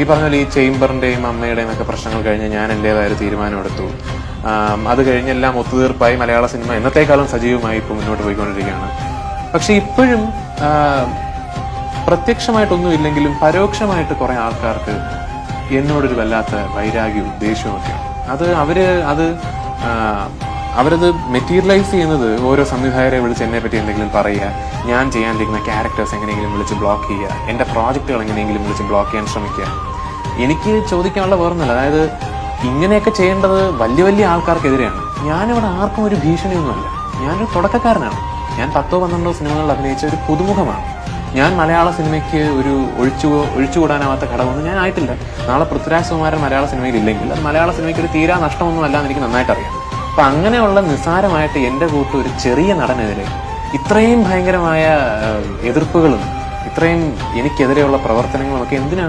ഈ പറഞ്ഞ പോലെ ഈ ചേംബറിന്റെയും അമ്മയുടെയും ഒക്കെ പ്രശ്നങ്ങൾ കഴിഞ്ഞ് ഞാൻ എന്റേതായ ഒരു തീരുമാനമെടുത്തു അത് കഴിഞ്ഞെല്ലാം ഒത്തുതീർപ്പായി മലയാള സിനിമ എന്നത്തേക്കാളും സജീവമായി ഇപ്പോൾ മുന്നോട്ട് പോയിക്കൊണ്ടിരിക്കുകയാണ്. പക്ഷെ ഇപ്പോഴും പ്രത്യക്ഷമായിട്ടൊന്നും ഇല്ലെങ്കിലും പരോക്ഷമായിട്ട് കുറേ ആൾക്കാർക്ക് എന്നോടൊരു വല്ലാത്ത വൈരാഗ്യവും ദേഷ്യവും ഒക്കെയാണ്. അത് അവർ അത് അവരത് മെറ്റീരിയലൈസ് ചെയ്യുന്നത് ഓരോ സംവിധായകരെ വിളിച്ച് എന്നെ പറ്റി എന്തെങ്കിലും പറയുക ഞാൻ ചെയ്യാനിരിക്കുന്ന ക്യാരക്ടേഴ്സ് എങ്ങനെയെങ്കിലും വിളിച്ച് ബ്ലോക്ക് ചെയ്യുക എന്റെ പ്രോജക്റ്റുകൾ എങ്ങനെയെങ്കിലും വിളിച്ച് ബ്ലോക്ക് ചെയ്യാൻ ശ്രമിക്കുക. എനിക്ക് ചോദിക്കാനുള്ള വേറൊന്നുമില്ല. അതായത് ഇങ്ങനെയൊക്കെ ചെയ്യേണ്ടത് വലിയ വലിയ ആൾക്കാർക്കെതിരെയാണ്. ഞാനിവിടെ ആർക്കും ഒരു ഭീഷണിയൊന്നുമല്ല. ഞാനൊരു തുടക്കക്കാരനാണ്. ഞാൻ പത്തോ പന്ത്രണ്ടോ സിനിമകളിൽ അഭിനയിച്ച ഒരു പുതുമുഖമാണ്. ഞാൻ മലയാള സിനിമയ്ക്ക് ഒരു ഒഴിച്ചു ഒഴിച്ചുകൂടാനാവാത്ത ഘടകമൊന്നും ഞാൻ ആയിട്ടില്ല. നാളെ പൃഥ്വിരാജ് സുകുമാരൻ മലയാള സിനിമയിൽ ഇല്ലെങ്കിൽ അത് മലയാള സിനിമയ്ക്ക് ഒരു തീരാ നഷ്ടമൊന്നും അല്ല എനിക്ക് നന്നായിട്ട് അറിയാം അപ്പൊ അങ്ങനെയുള്ള നിസ്സാരമായിട്ട് എന്റെ കൂട്ട് ഒരു ചെറിയ നടനെതിരെ ഇത്രയും ഭയങ്കരമായ എതിർപ്പുകളും ഇത്രയും എനിക്കെതിരെയുള്ള പ്രവർത്തനങ്ങളും ഒക്കെ എന്തിനാണ്